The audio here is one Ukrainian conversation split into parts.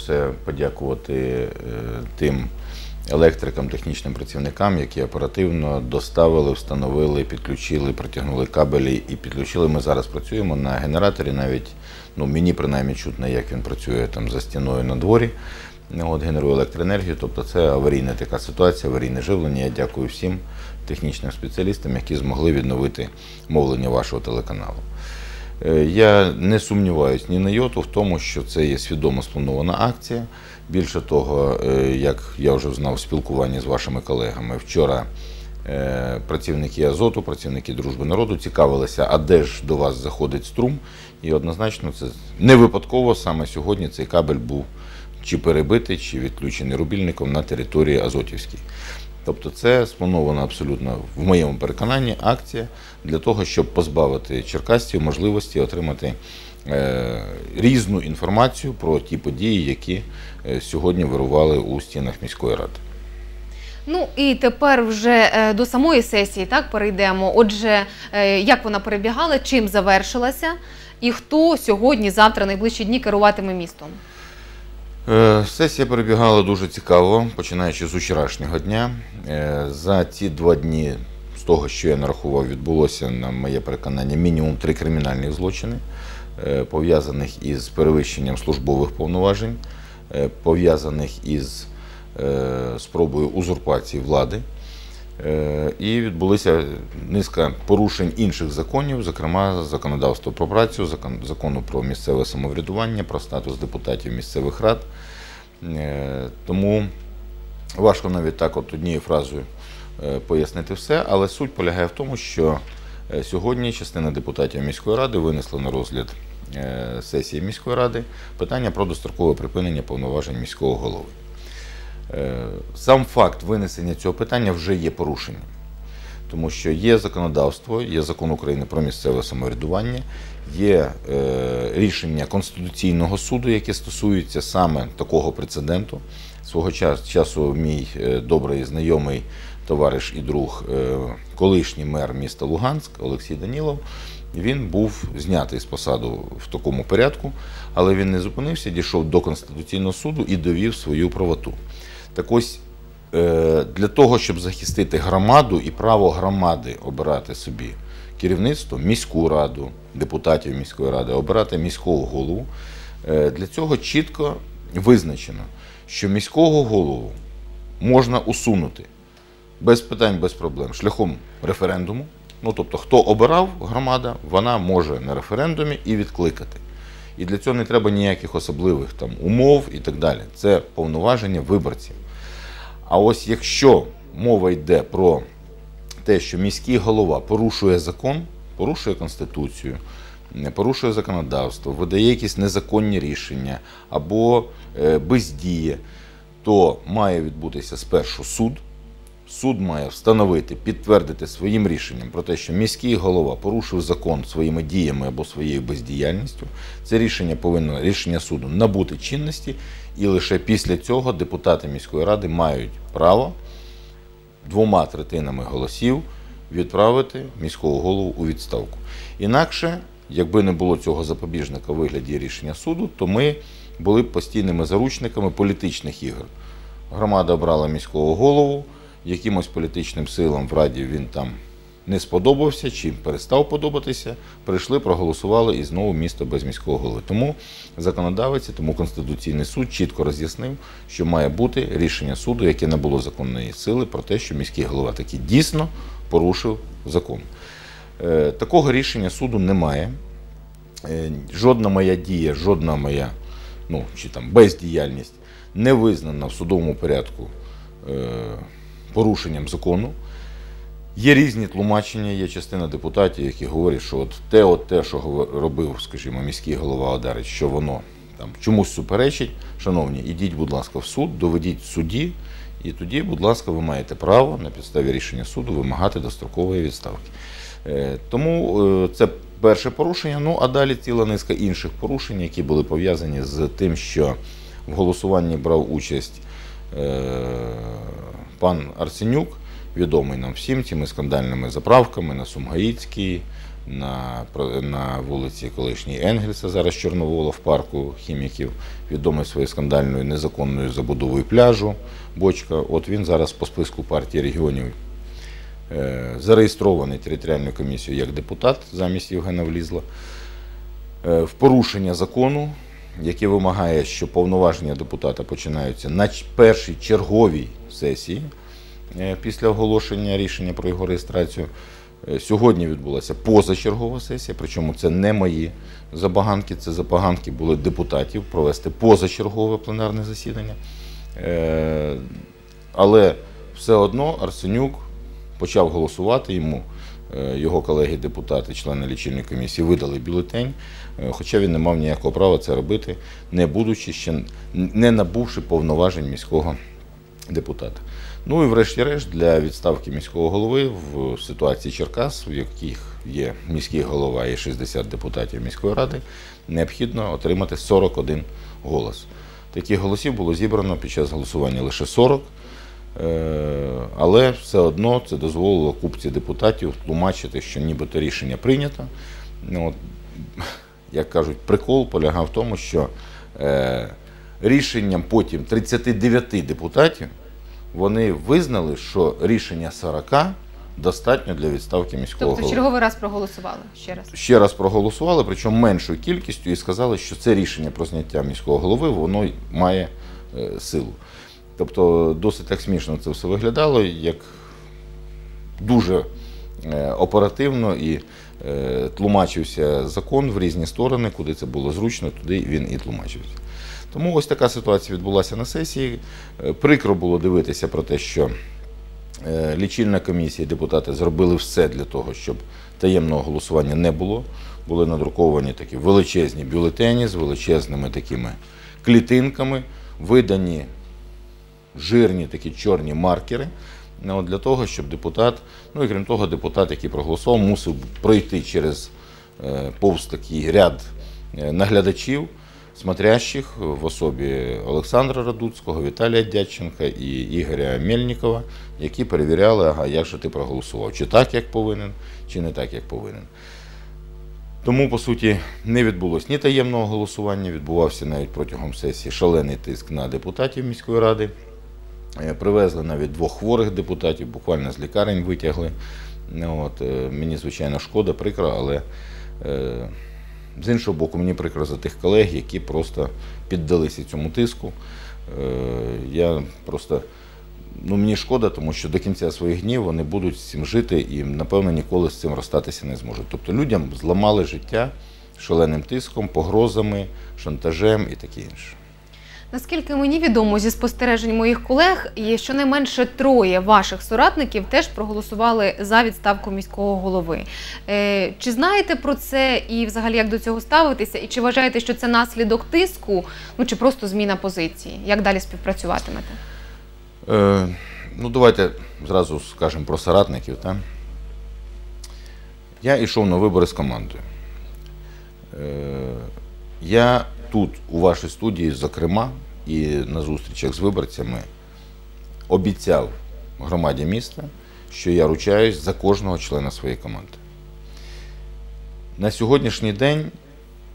все подякувати е, тим електрикам, технічним працівникам, які оперативно доставили, встановили, підключили, протягнули кабелі і підключили. Ми зараз працюємо на генераторі. Навіть ну мені принаймні чутно, як він працює там за стіною на дворі. От генерує електроенергію, тобто це аварійна така ситуація, аварійне живлення. Я дякую всім технічним спеціалістам, які змогли відновити мовлення вашого телеканалу. Е, Я не сумніваюся ні на йоту в тому, що це є свідомо спланована акція. Більше того, е, як я вже знав спілкуванні з вашими колегами, вчора е, працівники Азоту, працівники Дружби народу цікавилися, а де ж до вас заходить струм. І однозначно це не випадково саме сьогодні цей кабель був чи перебитий, чи відключений рубільником на території Азотівській. Тобто це спланована абсолютно в моєму переконанні акція для того, щоб позбавити черкасців можливості отримати е, різну інформацію про ті події, які е, сьогодні вирували у стінах міської ради. Ну і тепер вже е, до самої сесії так перейдемо. Отже, як вона перебігала, чим завершилася, і хто сьогодні, завтра, найближчі дні керуватиме містом? Е, Сесія перебігала дуже цікаво, починаючи з вчорашнього дня. Е, За ці два дні, з того, що я нарахував, відбулося, на моє переконання, мінімум три кримінальних злочини, е, пов'язаних із перевищенням службових повноважень, пов'язаних із спробою узурпації влади. Е, І відбулися низка порушень інших законів, зокрема законодавство про працю, закон- закону про місцеве самоврядування, про статус депутатів місцевих рад. Е, Тому важко навіть так от однією фразою е, пояснити все, але суть полягає в тому, що сьогодні частина депутатів міської ради винесла на розгляд сесії міської ради питання про дострокове припинення повноважень міського голови. Е, Сам факт винесення цього питання вже є порушенням, тому що є законодавство, є закон України про місцеве самоврядування, є е, рішення Конституційного суду, яке стосується саме такого прецеденту. Свого часу мій е, добрий знайомий товариш і друг, колишній мер міста Луганськ Олексій Данілов. Він був знятий з посаду в такому порядку, але він не зупинився, дійшов до Конституційного суду і довів свою правоту. Так ось е, для того, щоб захистити громаду і право громади обирати собі керівництво, міську раду, депутатів міської ради, обирати міського голову, е, для цього чітко визначено, що міського голову можна усунути без питань, без проблем, шляхом референдуму. Ну, тобто, хто обирав громада, вона може на референдумі і відкликати. І для цього не треба ніяких особливих там умов і так далі. Це повноваження виборців. А ось якщо мова йде про те, що міський голова порушує закон, порушує конституцію, не порушує законодавство, видає якісь незаконні рішення або е, бездіє, то має відбутися спершу суд. Суд має встановити, підтвердити своїм рішенням про те, що міський голова порушив закон своїми діями або своєю бездіяльністю. Це рішення повинно рішення суду набути чинності, і лише після цього депутати міської ради мають право двома третинами голосів відправити міського голову у відставку. Інакше, якби не було цього запобіжника у вигляді рішення суду, то ми були б постійними заручниками політичних ігор. Громада обрала міського голову, якимось політичним силам в Раді він там не сподобався чи перестав подобатися, прийшли, проголосували і знову місто без міського голови. Тому законодавець, тому Конституційний суд чітко роз'яснив, що має бути рішення суду, яке не було законної сили, про те, що міський голова таки дійсно порушив закон. Е, Такого рішення суду немає. Е, Жодна моя дія, жодна моя ну, чи там бездіяльність не визнана в судовому порядку е, порушенням закону. Є різні тлумачення, є частина депутатів, які говорять, що от те, от те, що робив, скажімо, міський голова Одарич, що воно там чомусь суперечить. Шановні, ідіть, будь ласка, в суд, доведіть суді, і тоді, будь ласка, ви маєте право на підставі рішення суду вимагати дострокової відставки. Е, Тому е, це перше порушення. Ну а далі ціла низка інших порушень, які були пов'язані з тим, що в голосуванні брав участь е, пан Арсенюк, відомий нам всім цими скандальними заправками на Сумгаїцькій, на, на вулиці колишній Енгельса, зараз Чорновола в парку хіміків, відомий своєю скандальною незаконною забудовою пляжу Бочка. От він зараз по списку партії регіонів е, зареєстрований територіальною комісією як депутат замість Євгена Влізла. Е, в порушення закону, яке вимагає, що повноваження депутата починаються на першій черговій сесії е, після оголошення рішення про його реєстрацію. Е, Сьогодні відбулася позачергова сесія, причому це не мої забаганки, це забаганки були депутатів провести позачергове пленарне засідання. Е, Але все одно Арсенюк почав голосувати йому. Е, Його колеги-депутати, члени лічильної комісії, видали бюлетень, е, хоча він не мав ніякого права це робити, не будучи ще не набувши повноважень міського депутата. Ну і врешті-решт для відставки міського голови в ситуації Черкас, в яких є міський голова і 60 депутатів міської ради, необхідно отримати 41 голос. Таких голосів було зібрано під час голосування лише 40. Е, Але все одно це дозволило купці депутатів тлумачити, що нібито рішення прийнято. Ну, от, як кажуть, прикол полягав в тому, що е, рішенням потім 39 депутатів вони визнали, що рішення 40 достатньо для відставки міського Тобто голови. черговий раз проголосували ще раз. Ще раз проголосували, причому меншою кількістю, і сказали, що це рішення про зняття міського голови воно має е, силу. Тобто досить так смішно це все виглядало, як дуже е, оперативно і е, тлумачився закон в різні сторони, куди це було зручно, туди він і тлумачився. Тому ось така ситуація відбулася на сесії. Е, Прикро було дивитися про те, що лічильна комісія, депутати зробили все для того, щоб таємного голосування не було. Були надруковані такі величезні бюлетені з величезними такими клітинками, видані жирні такі чорні маркери. ну, Для того, щоб депутат, ну і крім того, депутат, який проголосував, мусив пройти через е, повз такий ряд е, наглядачів, смотрящих в особі Олександра Радуцького, Віталія Дядченка і Ігоря Мельникова, які перевіряли, ага, як же ти проголосував, чи так, як повинен, чи не так, як повинен. Тому, по суті, не відбулося ні таємного голосування, відбувався навіть протягом сесії шалений тиск на депутатів міської ради. Е, Привезли навіть двох хворих депутатів, буквально з лікарень витягли. Ну, От, е, мені, звичайно, шкода, прикро, але е, з іншого боку, мені прикро за тих колег, які просто піддалися цьому тиску. Я просто ну, мені шкода, тому що до кінця своїх днів вони будуть з цим жити і, напевно, ніколи з цим розстатися не зможуть. Тобто людям зламали життя шаленим тиском, погрозами, шантажем і таке інше. Наскільки мені відомо зі спостережень моїх колег, є щонайменше троє ваших соратників теж проголосували за відставку міського голови. Е, чи знаєте про це і взагалі як до цього ставитися? І чи вважаєте, що це наслідок тиску, ну чи просто зміна позиції? Як далі співпрацюватимете? Е, ну, давайте зразу скажемо про соратників. Та? Я йшов на вибори з командою. Е, я тут, у вашій студії, зокрема, і на зустрічах з виборцями обіцяв громаді міста, що я ручаюсь за кожного члена своєї команди. На сьогоднішній день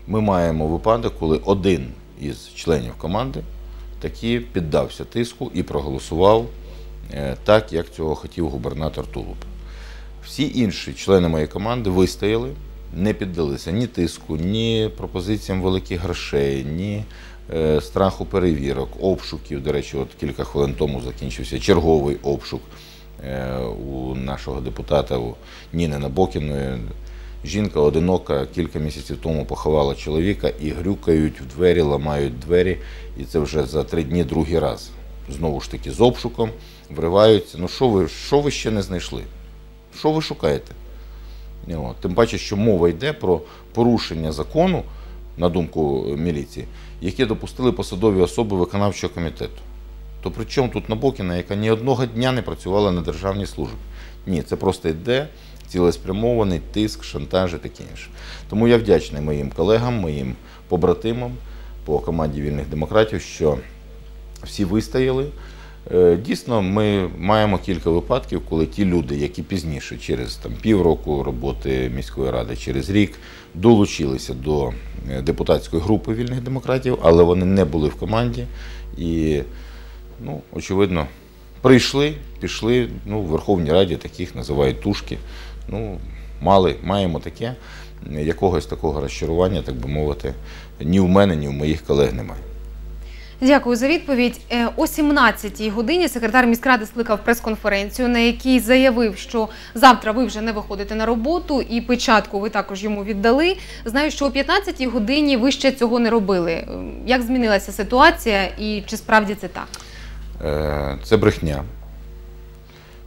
ми маємо випадок, коли один із членів команди таки піддався тиску і проголосував е, так, як цього хотів губернатор Тулуб. Всі інші члени моєї команди вистояли, не піддалися ні тиску, ні пропозиціям великих грошей, ні е, страху перевірок, обшуків. До речі, от кілька хвилин тому закінчився черговий обшук е, у нашого депутата у Ніни Набокіної. Жінка одинока кілька місяців тому поховала чоловіка і грюкають в двері, ламають двері. І це вже за три дні другий раз. Знову ж таки, з обшуком вриваються. Ну що ви, що ви ще не знайшли? Що ви шукаєте? Тим паче, що мова йде про порушення закону, на думку міліції, які допустили посадові особи виконавчого комітету. То при чому тут Набокіна, яка ні одного дня не працювала на державній службі? Ні, це просто йде цілеспрямований тиск, шантаж і таке інше. Тому я вдячний моїм колегам, моїм побратимам по команді вільних демократів, що всі вистояли. Е, Дійсно, ми маємо кілька випадків, коли ті люди, які пізніше, через там, півроку роботи міської ради, через рік, долучилися до е, депутатської групи вільних демократів, але вони не були в команді і, ну, очевидно, прийшли, пішли. Ну, в Верховній Раді таких називають тушки. Ну, мали, маємо таке. Якогось такого розчарування, так би мовити, ні в мене, ні в моїх колег немає. Дякую за відповідь. Е, О 17-й годині секретар міськради скликав прес-конференцію, на якій заявив, що завтра ви вже не виходите на роботу, і печатку ви також йому віддали. Знаю, що о 15-й годині ви ще цього не робили. Е, Як змінилася ситуація, і чи справді це так? Е, Це брехня.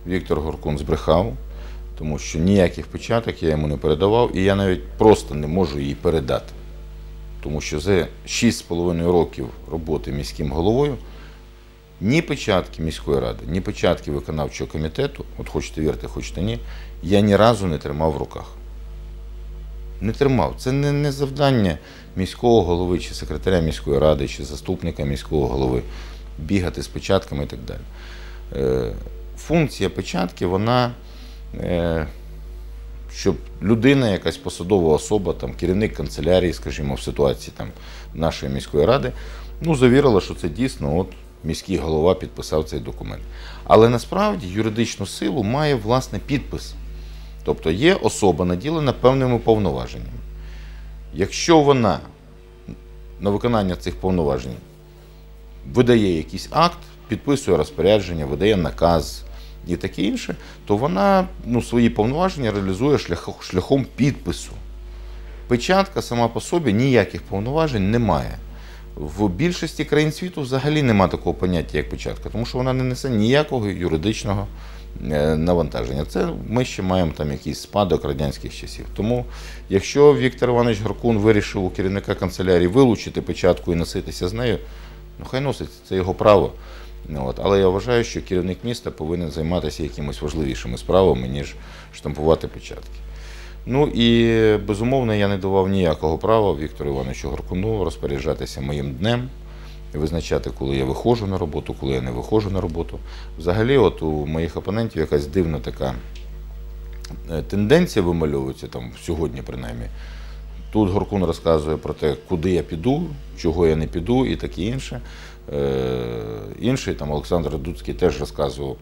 Віктор Горкун збрехав, тому що ніяких печаток я йому не передавав, і я навіть просто не можу її передати. Тому що за 6,5 років роботи міським головою ні печатки міської ради, ні печатки виконавчого комітету, от хочете вірте, хочете ні, я ні разу не тримав в руках. Не тримав. Це не, не завдання міського голови, чи секретаря міської ради, чи заступника міського голови бігати з печатками і так далі. Е, Функція печатки, вона, е, щоб людина, якась посадова особа, там, керівник канцелярії, скажімо, в ситуації там, нашої міської ради, ну, завірила, що це дійсно от, міський голова підписав цей документ. Але насправді юридичну силу має власне підпис. Тобто є особа наділена певними повноваженнями. Якщо вона на виконання цих повноважень видає якийсь акт, підписує розпорядження, видає наказ і таке інше, то вона ну, свої повноваження реалізує шляхом, підпису. Печатка сама по собі ніяких повноважень не має. В більшості країн світу взагалі нема такого поняття, як печатка, тому що вона не несе ніякого юридичного е, навантаження. Це ми ще маємо там якийсь спадок радянських часів. Тому, якщо Віктор Іванович Горкун вирішив у керівника канцелярії вилучити печатку і носитися з нею, ну хай носить, це його право. Ну, От. Але я вважаю, що керівник міста повинен займатися якимось важливішими справами, ніж штампувати печатки. Ну і безумовно я не давав ніякого права Віктору Івановичу Горкуну розпоряджатися моїм днем, визначати, коли я виходжу на роботу, коли я не виходжу на роботу. Взагалі, от у моїх опонентів якась дивна така е, тенденція вимальовується там сьогодні, принаймні. Тут Горкун розказує про те, куди я піду, чого я не піду і таке інше. Е, інший там Олександр Дуцький теж розказував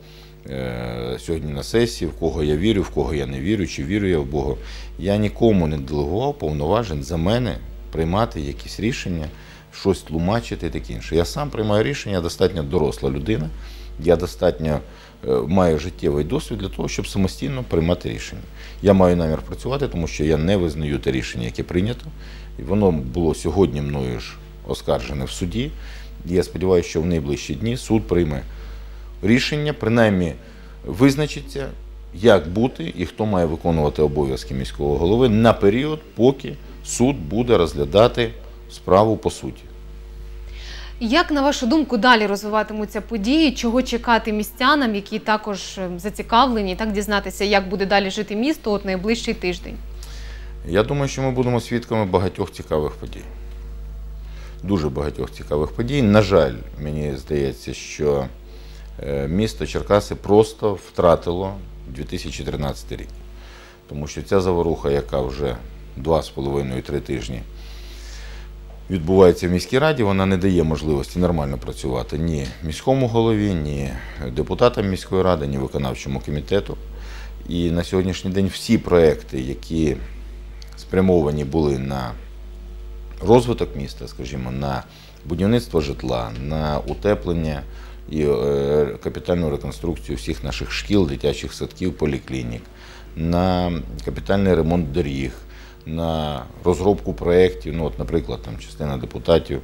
е, сьогодні на сесії, в кого я вірю, в кого я не вірю, чи вірю я в Бога. Я нікому не делегував повноважень за мене приймати якісь рішення, щось тлумачити і таке інше. Я сам приймаю рішення, я достатньо доросла людина, я достатньо е, маю життєвий досвід для того, щоб самостійно приймати рішення. Я маю намір працювати, тому що я не визнаю те рішення, яке прийнято. Воно було сьогодні мною ж оскаржене в суді. Я сподіваюся, що в найближчі дні суд прийме рішення, принаймні визначиться, як бути і хто має виконувати обов'язки міського голови на період, поки суд буде розглядати справу по суті. Як на вашу думку далі розвиватимуться події? Чого чекати містянам, які також е, зацікавлені, так дізнатися, як буде далі жити місто от найближчий тиждень? Я думаю, що ми будемо свідками багатьох цікавих подій. Дуже багатьох цікавих подій. На жаль, мені здається, що е, місто Черкаси просто втратило 2013 рік. Тому що ця заворуха, яка вже 2,5-3 тижні відбувається в міській раді, вона не дає можливості нормально працювати ні міському голові, ні депутатам міської ради, ні виконавчому комітету. І на сьогоднішній день всі проекти, які спрямовані були на розвиток міста, скажімо, на будівництво житла, на утеплення і е, капітальну реконструкцію всіх наших шкіл, дитячих садків, поліклінік, на капітальний ремонт доріг, на розробку проєктів. Ну, от, наприклад, там частина депутатів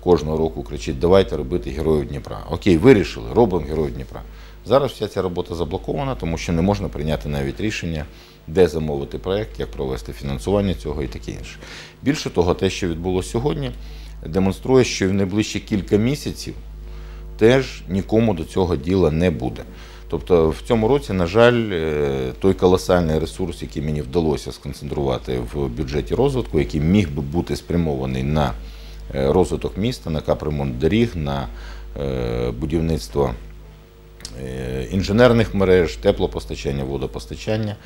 кожного року кричить: давайте робити героїв Дніпра. Окей, вирішили, робимо героїв Дніпра. Зараз вся ця робота заблокована, тому що не можна прийняти навіть рішення, де замовити проєкт, як провести фінансування цього і таке інше. Більше того, те, що відбулося сьогодні, демонструє, що в найближчі кілька місяців теж нікому до цього діла не буде. Тобто в цьому році, на жаль, е, той колосальний ресурс, який мені вдалося сконцентрувати в бюджеті розвитку, який міг би бути спрямований на е, розвиток міста, на капремонт доріг, на е, будівництво інженерних мереж, теплопостачання, водопостачання,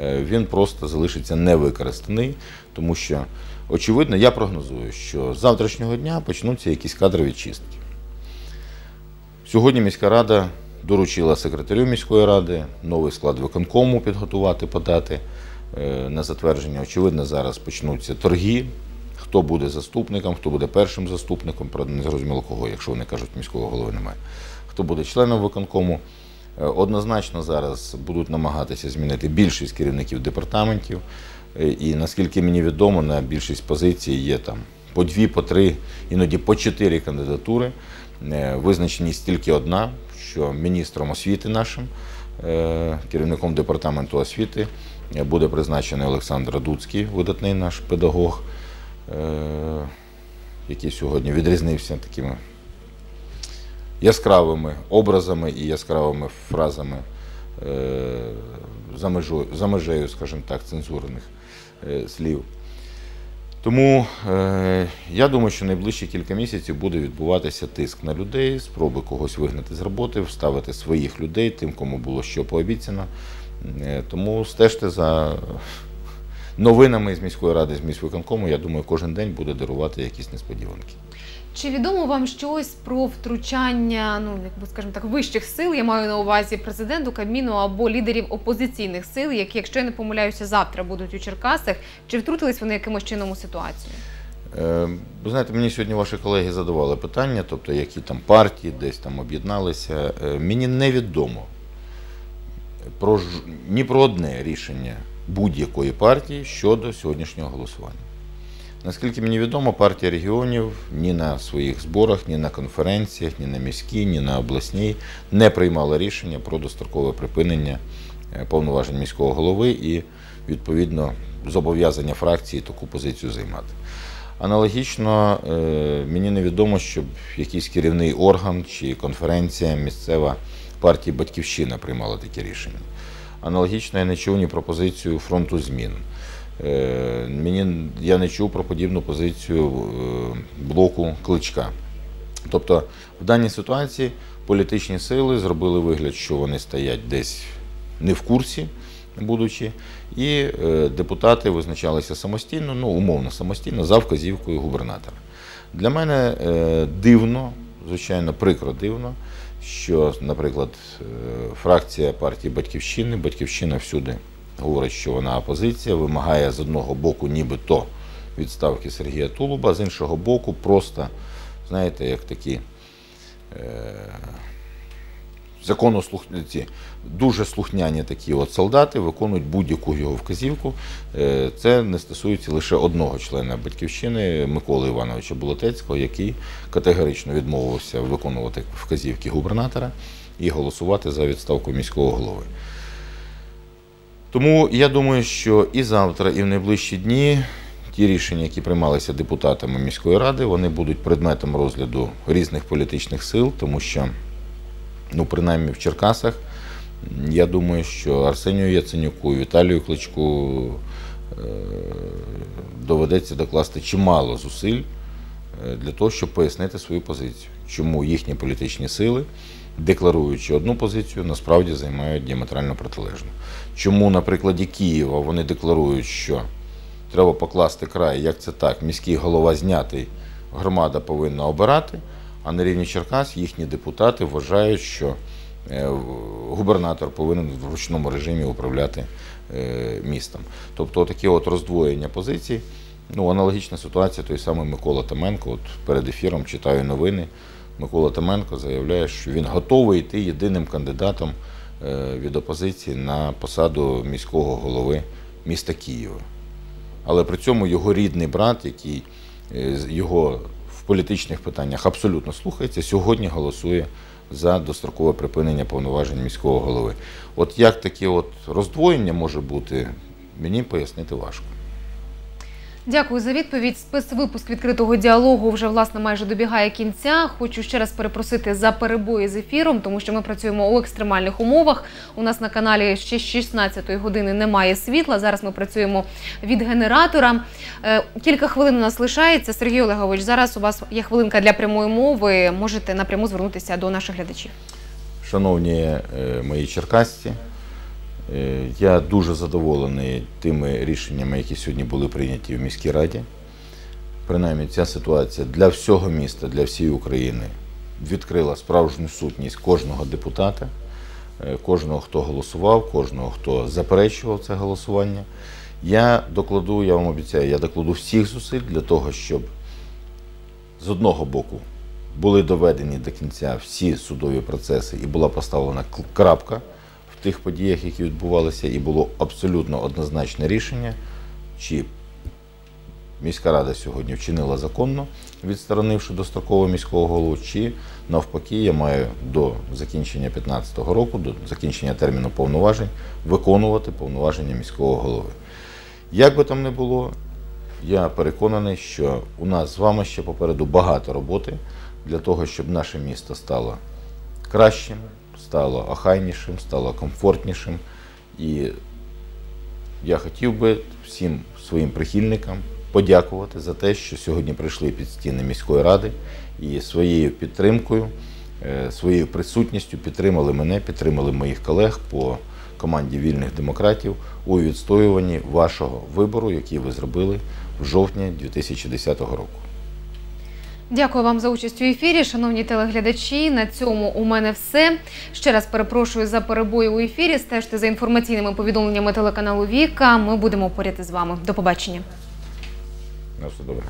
е, він просто залишиться невикористаний, тому що, очевидно, я прогнозую, що з завтрашнього дня почнуться якісь кадрові чистки. Сьогодні міська рада доручила секретарю міської ради новий склад виконкому підготувати, подати е, на затвердження. Очевидно, зараз почнуться торги. Хто буде заступником, хто буде першим заступником, правда, не зрозуміло кого, якщо вони кажуть, міського голови немає. Хто буде членом виконкому. Е, Однозначно зараз будуть намагатися змінити більшість керівників департаментів. Е, І наскільки мені відомо, на більшість позицій є там по дві, по три, іноді по чотири кандидатури. Е, Визначеність тільки одна, що міністром освіти нашим, керівником департаменту освіти буде призначений Олександр Радуцький, видатний наш педагог, який сьогодні відрізнився такими яскравими образами і яскравими фразами е, за, межою, за межею, скажімо так, цензурних е, слів. Тому е, я думаю, що найближчі кілька місяців буде відбуватися тиск на людей, спроби когось вигнати з роботи, вставити своїх людей, тим, кому було що пообіцяно. Тому стежте за новинами з міської ради, з міськвиконкому. Я думаю, кожен день буде дарувати якісь несподіванки. Чи відомо вам щось про втручання, ну якби скажімо так, вищих сил? Я маю на увазі президенту Кабміну або лідерів опозиційних сил, які, якщо я не помиляюся, завтра будуть у Черкасах. Чи втрутились вони якимось чином у ситуацію? Е, Ви знаєте, мені сьогодні ваші колеги задавали питання, тобто які там партії десь там об'єдналися. Е, Мені невідомо про ж- ні про одне рішення будь-якої партії щодо сьогоднішнього голосування. Наскільки мені відомо, партія регіонів ні на своїх зборах, ні на конференціях, ні на міській, ні на обласній не приймала рішення про дострокове припинення е, повноважень міського голови і, відповідно, зобов'язання фракції таку позицію займати. Аналогічно, е, мені невідомо, щоб якийсь керівний орган чи конференція місцева партії Батьківщина приймала таке рішення. Аналогічно я не чув ні пропозицію фронту змін. Е, Мені я не чув про подібну позицію е, блоку кличка. Тобто, в даній ситуації політичні сили зробили вигляд, що вони стоять десь не в курсі, будучи, і е, депутати визначалися самостійно, ну умовно самостійно, за вказівкою губернатора. Для мене дивно, звичайно, прикро дивно, що, наприклад, фракція партії Батьківщини, Батьківщина всюди говорить, що вона опозиція, вимагає з одного боку, нібито відставки Сергія Тулуба, з іншого боку, просто, знаєте, як такі е, законослухняці, дуже слухняні такі от солдати виконують будь-яку його вказівку. Е, Це не стосується лише одного члена батьківщини Миколи Івановича Болотецького, який категорично відмовився виконувати вказівки губернатора і голосувати за відставку міського голови. Тому я думаю, що і завтра, і в найближчі дні ті рішення, які приймалися депутатами міської ради, вони будуть предметом розгляду різних політичних сил, тому що, ну, принаймні в Черкасах, я думаю, що Арсенію Яценюку, Віталію Кличку е, доведеться докласти чимало зусиль для того, щоб пояснити свою позицію, чому їхні політичні сили, декларуючи одну позицію, насправді займають діаметрально протилежну. Чому на прикладі Києва вони декларують, що треба покласти край, як це так, міський голова знятий, громада повинна обирати, а на рівні Черкас їхні депутати вважають, що е, губернатор повинен в ручному режимі управляти е, містом. Тобто такі от роздвоєння позицій. Ну, аналогічна ситуація, той самий Микола Томенко. От перед ефіром читаю новини. Микола Томенко заявляє, що він готовий йти єдиним кандидатом е, від опозиції на посаду міського голови міста Києва. Але при цьому його рідний брат, який е, його в політичних питаннях абсолютно слухається, сьогодні голосує за дострокове припинення повноважень міського голови. От як таке от роздвоєння може бути, мені пояснити важко. Дякую за відповідь. Спецвипуск відкритого діалогу вже власне майже добігає кінця. Хочу ще раз перепросити за перебої з ефіром, тому що ми працюємо у екстремальних умовах. У нас на каналі ще з 16-ї години немає світла. Зараз ми працюємо від генератора. Е, Кілька хвилин у нас лишається. Сергій Олегович, зараз у вас є хвилинка для прямої мови. Можете напряму звернутися до наших глядачів. Шановні е, мої черкасці, я дуже задоволений тими рішеннями, які сьогодні були прийняті в міській раді. Принаймні, ця ситуація для всього міста, для всієї України відкрила справжню сутність кожного депутата, е, кожного, хто голосував, кожного, хто заперечував це голосування. Я докладу, я вам обіцяю, я докладу всіх зусиль для того, щоб з одного боку були доведені до кінця всі судові процеси і була поставлена крапка тих подіях, які відбувалися, і було абсолютно однозначне рішення, чи міська рада сьогодні вчинила законно, відсторонивши достроково міського голову, чи навпаки, я маю до закінчення 2015 року, до закінчення терміну повноважень, виконувати повноваження міського голови. Як би там не було, я переконаний, що у нас з вами ще попереду багато роботи для того, щоб наше місто стало кращим, стало охайнішим, стало комфортнішим. І я хотів би всім своїм прихильникам подякувати за те, що сьогодні прийшли під стіни міської ради і своєю підтримкою, е, своєю присутністю підтримали мене, підтримали моїх колег по команді вільних демократів у відстоюванні вашого вибору, який ви зробили в жовтні 2010 року. Дякую вам за участь у ефірі, шановні телеглядачі. На цьому у мене все. Ще раз перепрошую за перебої у ефірі. Стежте за інформаційними повідомленнями телеканалу Віка. Ми будемо поряд із вами. До побачення. На все добре.